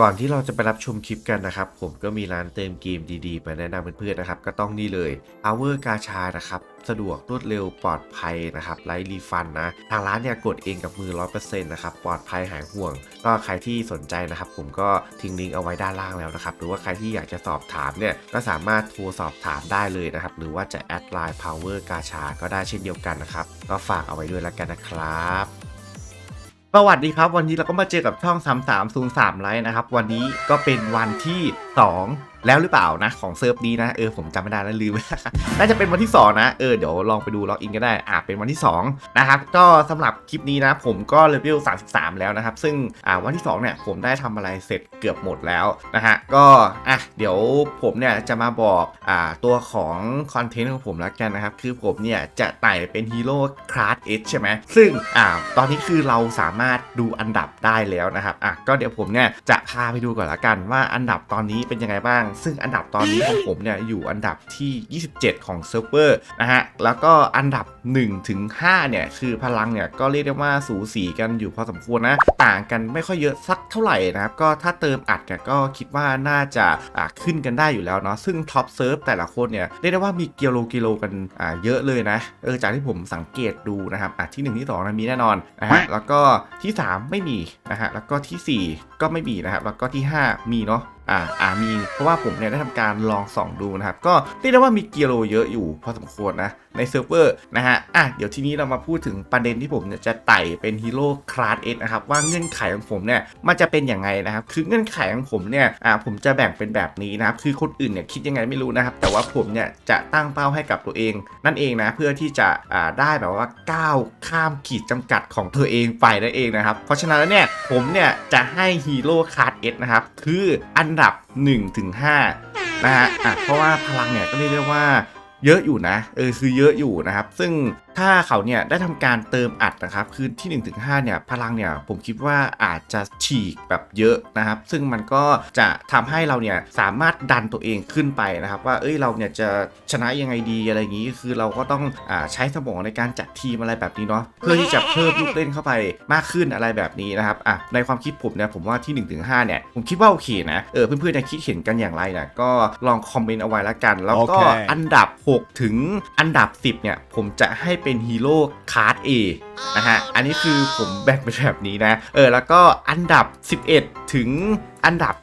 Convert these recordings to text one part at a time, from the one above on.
ก่อนที่เราจะไปรับชมคลิปกันนะครับ ผมก็มีร้านเติมเกมดีๆมาแนะนำเพื่อนๆนะครับ ก็ต้องนี่เลย Power กาชานะครับ สะดวกรวดเร็วปลอดภัยนะครับไร้รีฟันนะ ทางร้านเนี่ยกดเองกับมือ 100%นะครับปลอดภัยหายห่วง ก็ใครที่สนใจนะครับ ผมก็ทิ้งลิงก์เอาไว้ด้านล่างแล้วนะครับ หรือว่าใครที่อยากจะสอบถามเนี่ยก็สามารถโทรสอบถามได้เลยนะครับ หรือว่าจะแอดไลน์ Power กาชาก็ได้เช่นเดียวกันนะครับก็ฝากเอาไว้ด้วยแล้วกันนะครับ สวัสดีครับ วันนี้เราก็มาเจอกับช่อง 3303ไลท์นะครับ วันนี้ก็เป็นวันที่ 2 แล้วหรือเปล่านะของเซิร์ฟนี้นะเออผมจำไม่ได้แล้วลืมน่าจะเป็นวันที่ 2 นะเออเดี๋ยวลองไปดูล็อกอินก็ได้อ่าเป็นวันที่2นะครับก็สำหรับคลิปนี้นะผมก็เลเวล33 แล้วนะครับ ซึ่งอ่าวันที่ 2 เนี่ยผมได้ทำอะไรเสร็จเกือบหมดแล้วนะฮะก็อะเดี๋ยวผมเนี่ยจะมาบอกอ่าตัวของคอนเทนต์ของผมแล้วกันนะครับ คือผมเนี่ยจะไต่เป็นฮีโร่คลาสเอใช่ไหมซึ่งอ่าตอนนี้คือเราสามารถดูอันดับได้แล้วนะครับอะก็เดี๋ยวผมเนี่ยจะพาไปดูก่อนละกันว่าอันดับตอนนี้เป็นยังไงบ้างซึ่งอันดับตอนนี้ของผมเนี่ยอยู่อันดับที่ 27 ของเซิร์ฟเวอร์นะฮะ แล้วก็อันดับ1ถึง5เนี่ยคือพลังเนี่ยก็เรียกได้ว่าสูสีกันอยู่พอสมควรนะ ต่างกันไม่ค่อยเยอะสักเท่าไหร่นะครับ ก็ถ้าเติมอัดเนี่ยก็คิดว่าน่าจะอ่าขึ้นกันได้อยู่แล้วเนาะ ซึ่งท็อปเซิร์ฟแต่ละคนเนี่ยเรียกได้ว่ามีกิโลกิโลกันอ่าเยอะเลยนะ เออจากที่ผมสังเกตดูนะครับอะที่ 1 ที่2นะมีแน่นอนนะฮะ แล้วก็ที่ 3 ไม่มีนะฮะ แล้วก็ทีสี่4 ก็ไม่มีนะครับ แล้วก็ที่ 5 มีเนาะอ่าอามี เพราะว่าผมเนี่ยได้ทำการลองส่องดูนะครับ ก็เรียกได้ว่ามีกิโลเยอะอยู่พอสมควรนะ ในเซิร์ฟเวอร์นะฮะ อะเดี๋ยวทีนี้เรามาพูดถึงประเด็นที่ผมเนี่ยจะไต่เป็นฮีโร่คลาสเอนะครับ ว่าเงื่อนไขของผมเนี่ยมันจะเป็นอย่างไงนะครับ คือเงื่อนไขของผมเนี่ย อ่าผมจะแบ่งเป็นแบบนี้นะครับ คือคนอื่นเนี่ยคิดยังไงไม่รู้นะครับ แต่ว่าผมเนี่ยจะตั้งเป้าให้กับตัวเอง นั่นเองนะ เพื่อที่จะอ่าได้แบบว่าก้าวข้ามขีดจำกัดของตัวเองไปนั่นเองนะครับ เพราะฉะนั้นแล้วเนี่ยผมเนี่ยจะให้ฮีโร่คลาสเอนะครับ คืออันดับ 1-5ถึง5นะฮะอะเพราะว่าพลังเนี่ยก็เรียกได้ว่าเยอะอยู่นะเออคือเยอะอยู่นะครับ ซึ่งถ้าเขาเนี่ยได้ทำการเติมอัดนะครับคือที่1นถึงหเนี่ยพลังเนี่ยผมคิดว่าอาจจะฉีกแบบเยอะนะครับ ซึ่งมันก็จะทำให้เราเนี่ยสามารถดันตัวเองขึ้นไปนะครับ ว่าเอ้ยเราเนี่ยจะชนะยังไงดีอะไรอย่างนี้ คือเราก็ต้องอาใช้สมองในการจัดทีมอะไรแบบนี้เนาะเพื่อที่จะเพิ่มลูกเล่นเข้าไปมากขึ้นอะไรแบบนี้นะครับอะในความคิดผมเนี่ยผมว่าที่1นถึงหเนี่ยผมคิดว่าโอเคนะเออเพื่อนๆจะคิดเห็นกันอย่างไรนะก็ลองคอมเมนต์เอาไว้ละกัน แล้วก็โอเคอันดับ 6 ถึงอันดับ 10เนี่ยผมจะให้เป็นฮีโร่คาร์ด A นะฮะ อันนี้คือผมแบ่งเป็นแบบนี้นะ เออ แล้วก็อันดับ 11 ถึงอันดับ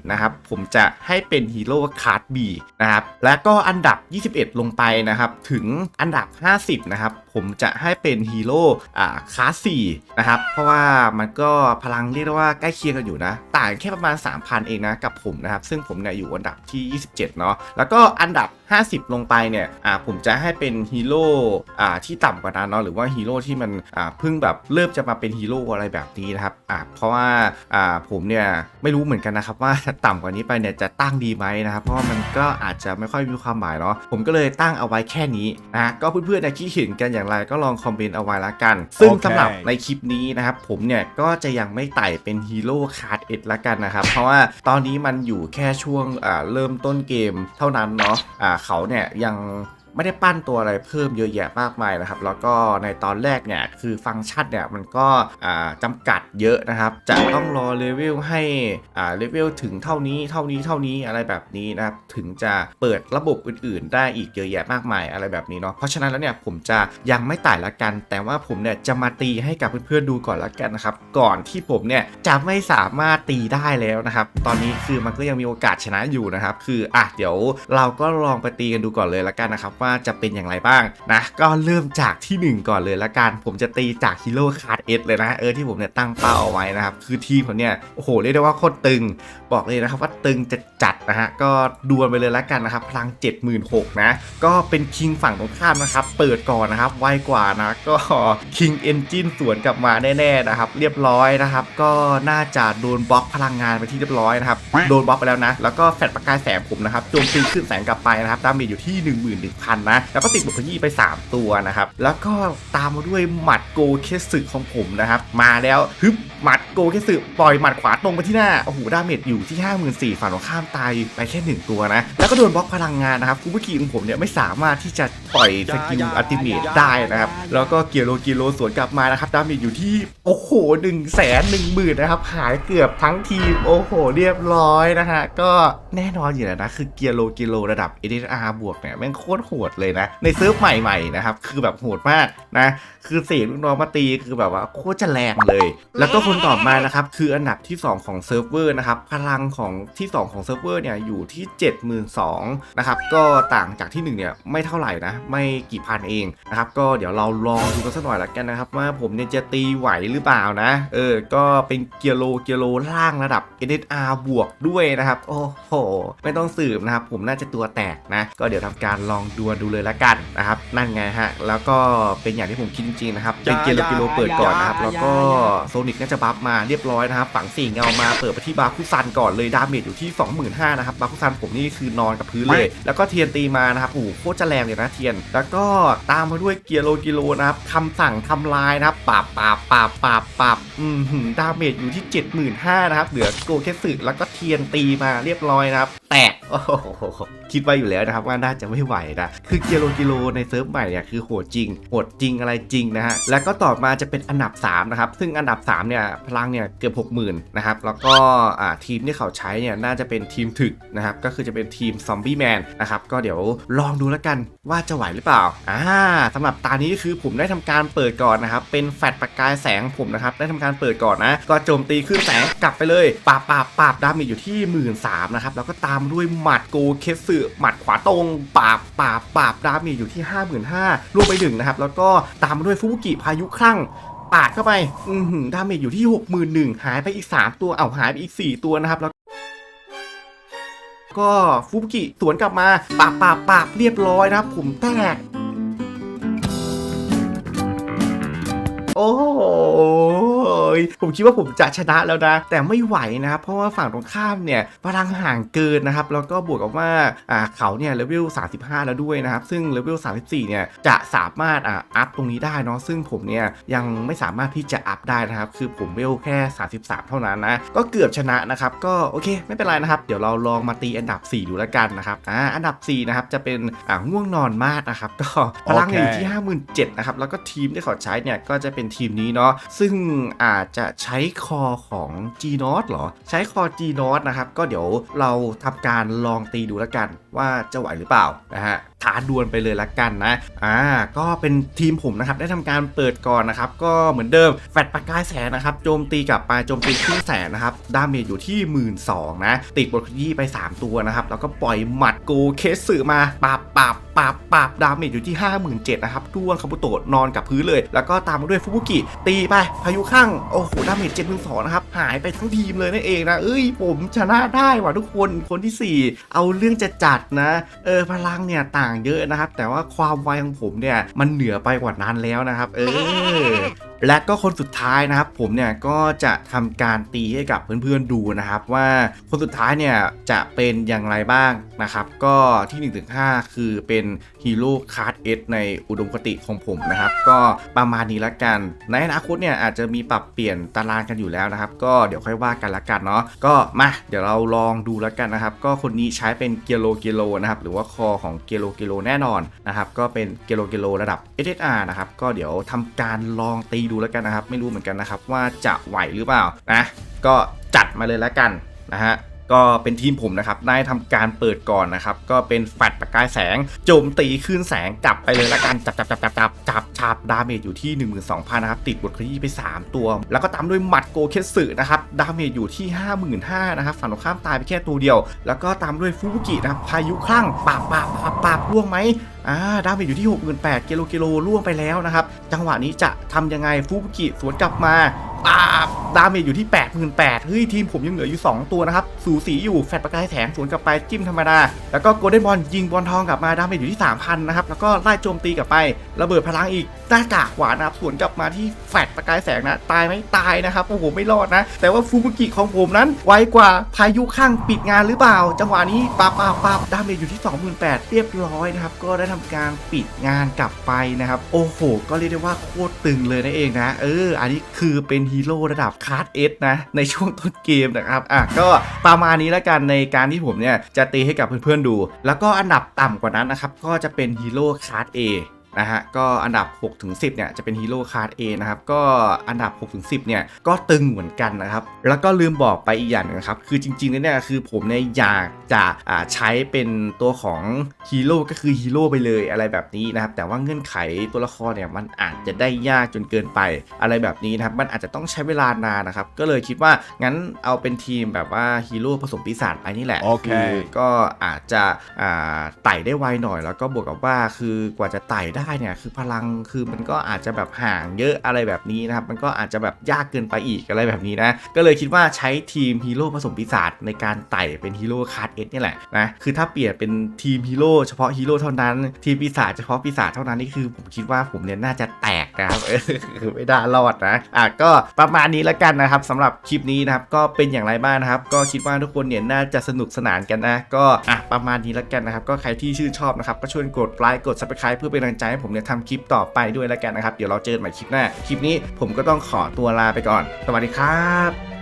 20 นะครับ ผมจะให้เป็นฮีโร่คาร์ด B นะครับ แล้วก็อันดับ 21 ลงไปนะครับ ถึงอันดับ 50 นะครับ ผมจะให้เป็นฮีโร่อ่าคลาส4นะครับ เพราะว่ามันก็พลังเรียกได้ว่าใกล้เคียงกันอยู่นะ ต่างแค่ประมาณ 3,000 เองนะกับผมนะครับ ซึ่งผมเนี่ยอยู่อันดับที่ 27 เนาะ แล้วก็อันดับ 50 ลงไปเนี่ย อ่า ผมจะให้เป็นฮีโร่ อ่า ที่ต่ำกว่านั้นเนาะ หรือว่าฮีโร่ที่มันอ่าเพิ่งแบบเริ่มจะมาเป็นฮีโร่อะไรแบบนี้นะครับอ่าเพราะว่าอ่าผมเนี่ยไม่รู้เหมือนกันนะครับว่าต่ำกว่านี้ไปเนี่ยจะตั้งดีไหมนะครับเพราะมันก็อาจจะไม่ค่อยมีความหมายเนาะผมก็เลยตั้งเอาไว้แค่นี้นะก็เพื่อนๆนี่ยคิดเห็นกันอย่างไรก็ลองคอมเมนต์เอาไว้ละกัน ซึ่งโอเคสำหรับในคลิปนี้นะครับผมเนี่ยก็จะยังไม่ไต่เป็นฮีโร่คาร์ดเอ็ดละกันนะครับเพราะว่าตอนนี้มันอยู่แค่ช่วงอ่าเริ่มต้นเกมเท่านั้นเนาะอ่าเขาเนี่ยยัง ไม่ได้ปั้นตัวอะไรเพิ่มเยอะแยะมากมายนะครับ แล้วก็ในตอนแรกเนี่ยคือฟังก์ชันเนี่ยมันก็อ่าจำกัดเยอะนะครับ จะต้องรอเลเวลให้เลเวลถึงเท่านี้เท่านี้เท่านี้อะไรแบบนี้นะครับถึงจะเปิดระบบอื่น ๆ ได้อีกเยอะแยะมากมายอะไรแบบนี้เนาะเพราะฉะนั้นแล้วเนี่ยผมจะยังไม่ต่ละกัน แต่ว่าผมเนี่ยจะมาตีให้กับเพื่อนๆดูก่อนละกันนะครับก่อนที่ผมเนี่ยจะไม่สามารถตีได้แล้วนะครับ ตอนนี้คือมันก็ยังมีโอกาสชนะอยู่นะครับ คืออะเดี๋ยวเราก็ลองไปตีกันดูก่อนเลยละกันนะครับว่าจะเป็นอย่างไรบ้างนะก็เริ่มจากที่ 1 ก่อนเลยละกัน ผมจะตีจากฮีโร่คาร์ดเอเลยนะเออที่ผมเนี่ยตั้งเป้าเอาไว้นะครับ คือทีมผมเนี่ยโอ้โหเรียกได้ว่าโคตรตึง บอกเลยนะครับว่าตึงจะจัดนะฮะก็ดวลไปเลยละกันนะครับพลัง 76,000นะก็เป็นคิงฝั่งตรงข้ามนะครับเปิดก่อนนะครับไวกว่านะก็คิงเอนจินสวนกลับมาแน่ๆนะครับเรียบร้อยนะครับก็น่าจะโดนบล็อกพลังงานไปที่เรียบร้อยนะครับโดนบล็อกไปแล้วนะแล้วก็แฟลชประกายแสงผมนะครับโจมตีขึ้นแสงกลับไปนะครับดาเมจอยู่ที่ 11,000นะ แล้วก็ติดบุกขยี้ไป 3 ตัวนะครับ แล้วก็ตามมาด้วยหมัดโกเคสึของผมนะครับ มาแล้วฮึบหมัดโกเคสึปล่อยหมัดขวาตรงไปที่หน้า โอ้โห ดาเมจอยู่ที่ 54,000ฝั่งตรงข้ามตายไปแค่ 1 ตัวนะ แล้วก็โดนบล็อกพลังงานนะครับคูบุกิของผมเนี่ยไม่สามารถที่จะปล่อยสกิลอัลติเมทได้นะครับ แล้วก็เกียโรกิโลสวนกลับมานะครับ ดาเมจอยู่ที่ โอ้โห1นึ่งแสนหนึ่งหมื่นนะครับ หายเกือบทั้งทีม โอ้โห เรียบร้อยนะฮะ ก็แน่นอนอยู่แล้วนะ คือเกียโรกิโลระดับ SSR บวกเนี่ยแม่งโคตรโหดเลยนะ ในเซิร์ฟใหม่ๆนะครับ คือแบบโหดมากนะ คือเสียงลูกน้องมาตีคือแบบว่าโคตรจะแรงเลย แล้วก็คนต่อมานะครับ คืออันดับที่ 2 ของเซิร์ฟเวอร์นะครับ พลังของที่ 2 ของเซิร์ฟเวอร์เนี่ยอยู่ที่ 72,000นะครับ ก็ต่างจากที่ 1 เนี่ยไม่เท่าไหร่นะ ไม่กี่พันเองนะครับ ก็เดี๋ยวเราลองดูกันสักหน่อยละกันนะครับ ว่าผมเนี่ยจะตีไหวหรือเปล่านะ เออ ก็เป็นเกียร์โลเกียร์โลล่างระดับ NSR บวกด้วยนะครับ โอ้โห ไม่ต้องสืบนะครับ ผมน่าจะตัวแตกนะ ก็เดี๋ยวทำการลองดวลดูเลยละกันนะครับ นั่นไงฮะ แล้วก็เป็นอย่างที่ผมคิดจริงๆนะครับเป็นเกียร์โลเกียร์โลเปิดก่อนนะครับ แล้วก็โซนิกน่าจะบัฟมาเรียบร้อยนะครับ ฝั่งสี่เงามาเปิดไปที่บาคุซันก่อนเลยดาเมจอยู่ที่ 25,000นะครับบาคุซันผมนี่คือนอนกับพื้นเลย แล้วก็เทียนตีมานะครับโอ้โหโคตรจะแรงเลยนะเทียน แล้วก็ตามมาด้วยเกียร์โลกิโลนะครับคำสั่งทำลายนะครับปราบปราบปราบปราบปราบอืมหืมดาเมจอยู่ที่ 75,000นะครับเหลือโกเคสึแล้วก็เทียนตีมาเรียบร้อยนะครับ แตกโอ้โหคิดไว้อยู่แล้วนะครับว่าน่าจะไม่ไหวนะคือเกียโลกิโลในเซิร์ฟใหม่เนี่ยคือโหดจริงโหดจริงอะไรจริงนะฮะแล้วก็ต่อมาจะเป็นอันดับ3นะครับซึ่งอันดับ3เนี่ยพลังเนี่ยเกือบ60,000นะครับแล้วก็ทีมที่เขาใช้เนี่ยน่าจะเป็นทีมถึกนะครับก็คือจะเป็นทีมซอมบี้แมนนะครับก็เดี๋ยวลองดูแล้วกันว่าจะไหวหรือเปล่าอ่าสำหรับตานี้คือผมได้ทำการเปิดก่อนนะครับเป็นแฟลชประกายแสงผมนะครับได้ทำการเปิดก่อนนะก็โจมตีขึ้นแสงกลับไปเลยปราบปราบปราบดาเมจอยู่ที่หมื่นสามนะครับแล้วก็ตามด้วยหมัดโกเคสึหมัดขวาตรงปราบปราบปราบดาเมจอยู่ที่ 55,000รวมไปหนึ่งนะครับ แล้วก็ตามมาด้วยฟุบุกิพายุคลั่งปาดเข้าไป อือหือดาเมจอยู่ที่ 61,000หายไปอีก 3 ตัว เอาหายไปอีก 4 ตัวนะครับแล้วก็ฟุบุกิสวนกลับมาปาบปาบปาบเรียบร้อยนะครับ ผมแตกโอ้ ผมคิดว่าผมจะชนะแล้วนะ แต่ไม่ไหวนะครับ เพราะว่าฝั่งตรงข้ามเนี่ยพลังห่างเกินนะครับ แล้วก็บวกกับว่าอ่าเขาเนี่ยเลเวล 35 แล้วด้วยนะครับ ซึ่งเลเวล 34 เนี่ยจะสามารถอ่าอัพตรงนี้ได้เนาะ ซึ่งผมเนี่ยยังไม่สามารถที่จะอัพได้นะครับ คือผมเลเวลแค่ 33 เท่านั้นนะ ก็เกือบชนะนะครับ ก็โอเคไม่เป็นไรนะครับ เดี๋ยวเราลองมาตีอันดับ 4 ดูแล้วกันนะครับ อ่า อันดับ 4 นะครับจะเป็นอ่าง่วงนอนมากนะครับ ก็พลังเนี่ยอยู่ที่ 57,000นะครับ แล้วก็ทีมที่เขาใช้เนี่ยก็จะเป็นทีมนี้เนาะ ซึ่งอาจจะใช้คอของ G n o t เหรอ ใช้คอ G n o t นะครับ ก็เดี๋ยวเราทำการลองตีดูแล้วกันว่าจะไหวหรือเปล่านะฮะท้าดวลไปเลยละกันนะ อ่า ก็เป็นทีมผมนะครับ ได้ทำการเปิดก่อนนะครับ ก็เหมือนเดิม แฟดประกายแสนนะครับ โจมตีกลับไปโจมตีครึ่งแสนนะครับ ดาเมจอยู่ที่1 2ื่นสองนะ ติดบทขยี้ไป 3 ตัวนะครับ แล้วก็ปล่อยหมัดโกเคสึมาปาบปาบ ปาบปาบดาเมจอยู่ที่ 57,000นะครับด้วงคาบุโตะนอนกับพื้นเลย แล้วก็ตามมาด้วยฟุบุกิ ตีไปพายุข้างโอ้โหดาเมจ7,2นะครับหายไปทั้งทีมเลยนั่นเองนะเอ้ยผมชนะได้ว่ะทุกคนคนที่ 4 เอาเรื่องจะจัดนะเออพลังเนี่ยต่างเยอะนะครับ แต่ว่าความไวของผมเนี่ยมันเหนือไปกว่านั้นแล้วนะครับ เออ และก็คนสุดท้ายนะครับ ผมเนี่ยก็จะทำการตีให้กับเพื่อนๆดูนะครับ ว่าคนสุดท้ายเนี่ยจะเป็นอย่างไรบ้างนะครับ ก็ที่1ถึง5คือเป็นฮีโร่คาร์ดเอสในอุดมคติของผมนะครับ ก็ประมาณนี้ละกัน ในอนาคตเนี่ยอาจจะมีปรับเปลี่ยนตารางกันอยู่แล้วนะครับ ก็เดี๋ยวค่อยว่ากันละกันเนาะก็มาเดี๋ยวเราลองดูล้วกันนะครับ ก็คนนี้ใช้เป็นเกียโลเกียโลนะครับ หรือว่าคอของเกียโลเกียโลแน่นอนนะครับ ก็เป็นเกียโลเกียโลระดับ SSR นะครับ ก็เดี๋ยวทำการลองตีดููแล้วกันนะครับ ไม่รู้เหมือนกันนะครับว่าจะไหวหรือเปล่านะก็จัดมาเลยแล้วกันนะฮะก็เป็นทีมผมนะครับ ได้ทำการเปิดก่อนนะครับ ก็เป็นแฟลชประกายแสง โจมตีขึ้นแสงกลับไปเลยละกันจับจับจับจับจับจับจับดาเมจอยู่ที่ 12,000นะครับ ติดบทขยี้ไป 3 ตัว แล้วก็ตามด้วยหมัดโกเคสึนะครับ ดาเมจอยู่ที่ 55,000นะครับฝั่งตรงข้ามตายไปแค่ตัวเดียว แล้วก็ตามด้วยฟูบุกินะครับ พายุคลั่งปาบปาบปาบปาบร่วงไหม อ่าดาเมจอยู่ที่ 68,000กิโลกิโลล่วงไปแล้วนะครับ จังหวะนี้จะทำยังไงฟูบุกิสวนกลับมาปาบดาเมจอยู่ที่ 88,000เฮ้ยทีมผมยังเหลืออยู่ 2 ตัวนะครับ สูสีอยู่แฟดประกายแสงสวนกลับไปจิ้มธรรมดา แล้วก็โกลเด้นบอลยิงบอลทองกลับมาดาเมจอยู่ที่ 3,000นะครับแล้วก็ไล่โจมตีกลับไประเบิดพลังอีกหน้ากากขวานนะครับสวนกลับมาที่แฟดประกายแสงนะตายไหมตายนะครับโอ้โหไม่รอดนะ แต่ว่าฟูบุกิของผมนั้น ไวกว่าพายุข้างปิดงานหรือเปล่า จังหวะนี้ปาบปาบปาบดาเมจอยู่ที่ 28,000เรียบร้อยนะครับก็ได้ทำการปิดงานกลับไปนะครับ โอ้โห ก็เรียกได้ว่าโคตรตึงเลยนั่นเองนะเออ อันนี้คือเป็นฮีโร่ระดับคาร์ดเอสนะ ในช่วงต้นเกมนะครับอะก็ประมาณนี้แล้วกันในการที่ผมเนี่ยจะตีให้กับเพื่อนๆดู แล้วก็อันดับต่ำกว่านั้นนะครับก็จะเป็นฮีโร่คลาส A นะฮะก็อันดับ6ถึง10เนี่ยจะเป็นฮีโร่คลาส A นะครับก็อันดับ6ถึง10เนี่ยก็ตึงเหมือนกันนะครับแล้วก็ลืมบอกไปอีกอย่างหนึงนะครับคือจริงๆแล้วเนี่ยคือผมเนี่ยอยากจะอ่าใช้เป็นตัวของฮีโร่ก็คือฮีโร่ไปเลยอะไรแบบนี้นะครับแต่ว่าเงื่อนไขตัวละครเนี่ยมันอาจจะได้ยากจนเกินไปอะไรแบบนี้นะครับมันอาจจะต้องใช้เวลานานนะครับก็เลยคิดว่างั้นเอาเป็นทีมแบบว่าฮีโร่ผสมปีศาจไปนี่แหละโอเคอก็อาจจะอ่าไต่ได้ไวหน่อย แล้วก็บวกกับว่าคือกว่าจะไต่ได้เนี่ยคือพลังคือมันก็อาจจะแบบห่างเยอะอะไรแบบนี้นะครับมันก็อาจจะแบบยากเกินไปอีกอะไรแบบนี้นะก็เลยคิดว่าใช้ทีมฮีโร่ผสมปีศาจในการไต่เป็นฮีโร่คาร์ดเอสนี่แหละนะคือถ้าเปลี่ยนเป็นทีมฮีโร่เฉพาะฮีโร่เท่านั้นทีมปีศาจเฉพาะปีศาจเท่านั้นนี่คือผมคิดว่าผมเนี่ยน่าจะแตกนะครับคือไม่ได้รอดนะอะก็ประมาณนี้แล้วกันนะครับสำหรับคลิปนี้นะครับก็เป็นอย่างไรบ้างนะครับ ก็คิดว่าทุกคนเนี่ยน่าจะสนุกสนานกันนะ ก็อะประมาณนี้แล้วกันนะครับ ก็ใครที่ชื่นชอบนะครับก็ช่วยกดไลค์กด subscribe เพื่อเป็นกำลังใจให้ผมเนี่ยทำคลิปต่อไปด้วยแล้วกันนะครับ เดี๋ยวเราเจอกันใหม่คลิปหน้า คลิปนี้ผมก็ต้องขอตัวลาไปก่อน สวัสดีครับ